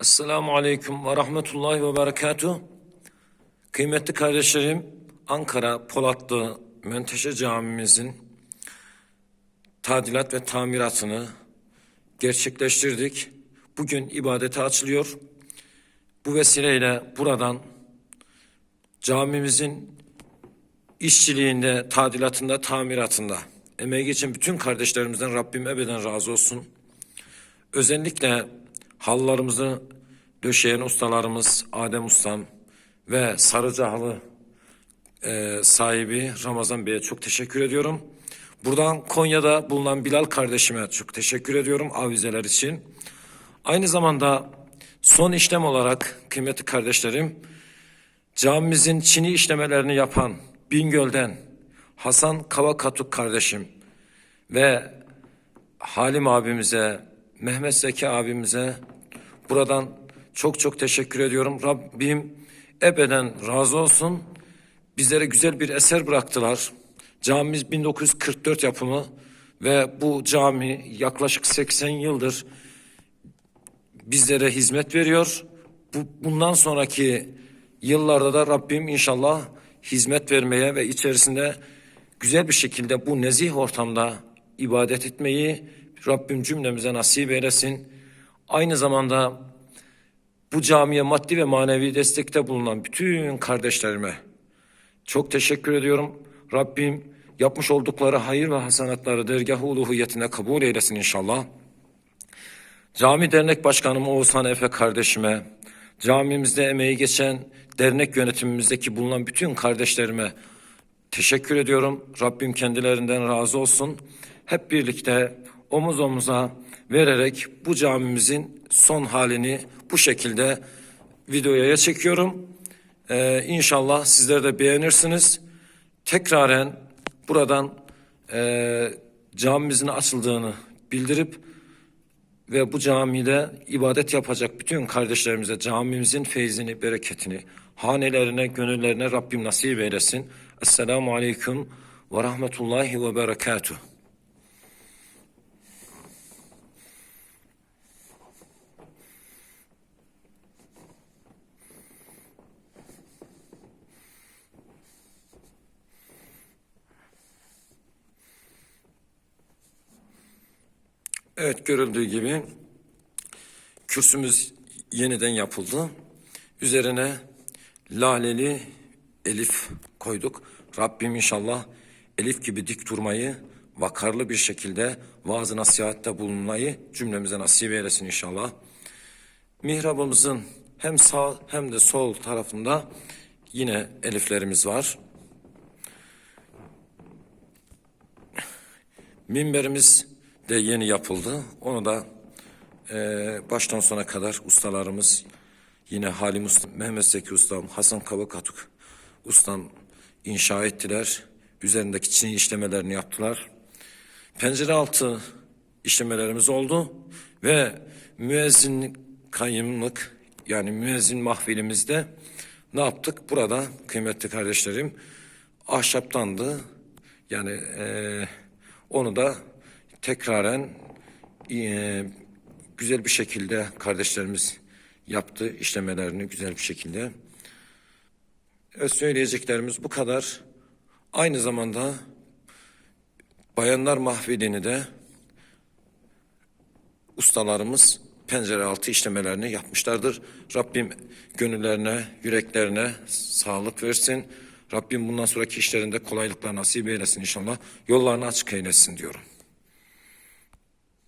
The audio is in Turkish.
Esselamu Aleyküm ve Rahmetullahi ve Berekatuhu. Kıymetli kardeşlerim, Ankara Polatlı Menteşe Camimizin tadilat ve tamiratını gerçekleştirdik. Bugün ibadete açılıyor. Bu vesileyle buradan camimizin işçiliğinde, tadilatında, tamiratında emeği geçen bütün kardeşlerimizden Rabbim ebeden razı olsun. Özellikle halılarımızı döşeyen ustalarımız Adem Ustam ve Sarıcahalı e, sahibi Ramazan Bey'e çok teşekkür ediyorum. Buradan Konya'da bulunan Bilal kardeşime çok teşekkür ediyorum avizeler için. Aynı zamanda son işlem olarak kıymetli kardeşlerim camimizin çini işlemelerini yapan Bingöl'den Hasan Kavakatuk kardeşim ve Halim abimize, Mehmet Zeki abimize buradan çok çok teşekkür ediyorum. Rabbim ebeden razı olsun. Bizlere güzel bir eser bıraktılar. Camimiz 1944 yapımı ve bu cami yaklaşık 80 yıldır bizlere hizmet veriyor. Bu, bundan sonraki yıllarda da Rabbim inşallah hizmet vermeye ve içerisinde güzel bir şekilde bu nezih ortamda ibadet etmeyi Rabbim cümlemize nasip eylesin. Aynı zamanda bu camiye maddi ve manevi destekte bulunan bütün kardeşlerime çok teşekkür ediyorum. Rabbim yapmış oldukları hayır ve hasanatları dergah-ı uluhiyetine kabul eylesin inşallah. Cami Dernek Başkanım Oğuzhan Efe kardeşime, camimizde emeği geçen dernek yönetimimizdeki bulunan bütün kardeşlerime teşekkür ediyorum. Rabbim kendilerinden razı olsun. Hep birlikte omuz omuza vererek bu camimizin son halini bu şekilde videoya çekiyorum. Ee, inşallah sizler de beğenirsiniz. Tekraren buradan e, camimizin açıldığını bildirip ve bu camide ibadet yapacak bütün kardeşlerimize camimizin feyzini, bereketini, hanelerine, gönüllerine Rabbim nasip eylesin. Esselamu Aleyküm ve Rahmetullahi ve Berekatuhu. Evet görüldüğü gibi kürsümüz yeniden yapıldı. Üzerine laleli elif koyduk. Rabbim inşallah elif gibi dik durmayı, vakarlı bir şekilde vaaz nasihatte bulunmayı cümlemize nasip eylesin inşallah. Mihrabımızın hem sağ hem de sol tarafında yine eliflerimiz var. Minberimiz de yeni yapıldı. Onu da e, baştan sona kadar ustalarımız yine Halim Usta, Mehmet Zeki Ustam, Hasan Kabakatuk Ustam inşa ettiler. Üzerindeki çini işlemelerini yaptılar. Pencere altı işlemelerimiz oldu ve müezzin kayyımlık yani müezzin mahfilimizde ne yaptık? Burada kıymetli kardeşlerim ahşaptandı. Yani e, onu da tekraren e, güzel bir şekilde kardeşlerimiz yaptı işlemelerini güzel bir şekilde. Evet söyleyeceklerimiz bu kadar. Aynı zamanda bayanlar mahvedini de ustalarımız pencere altı işlemelerini yapmışlardır. Rabbim gönüllerine, yüreklerine sağlık versin. Rabbim bundan sonraki işlerinde kolaylıklar nasip eylesin inşallah. Yollarını açık eylesin diyorum.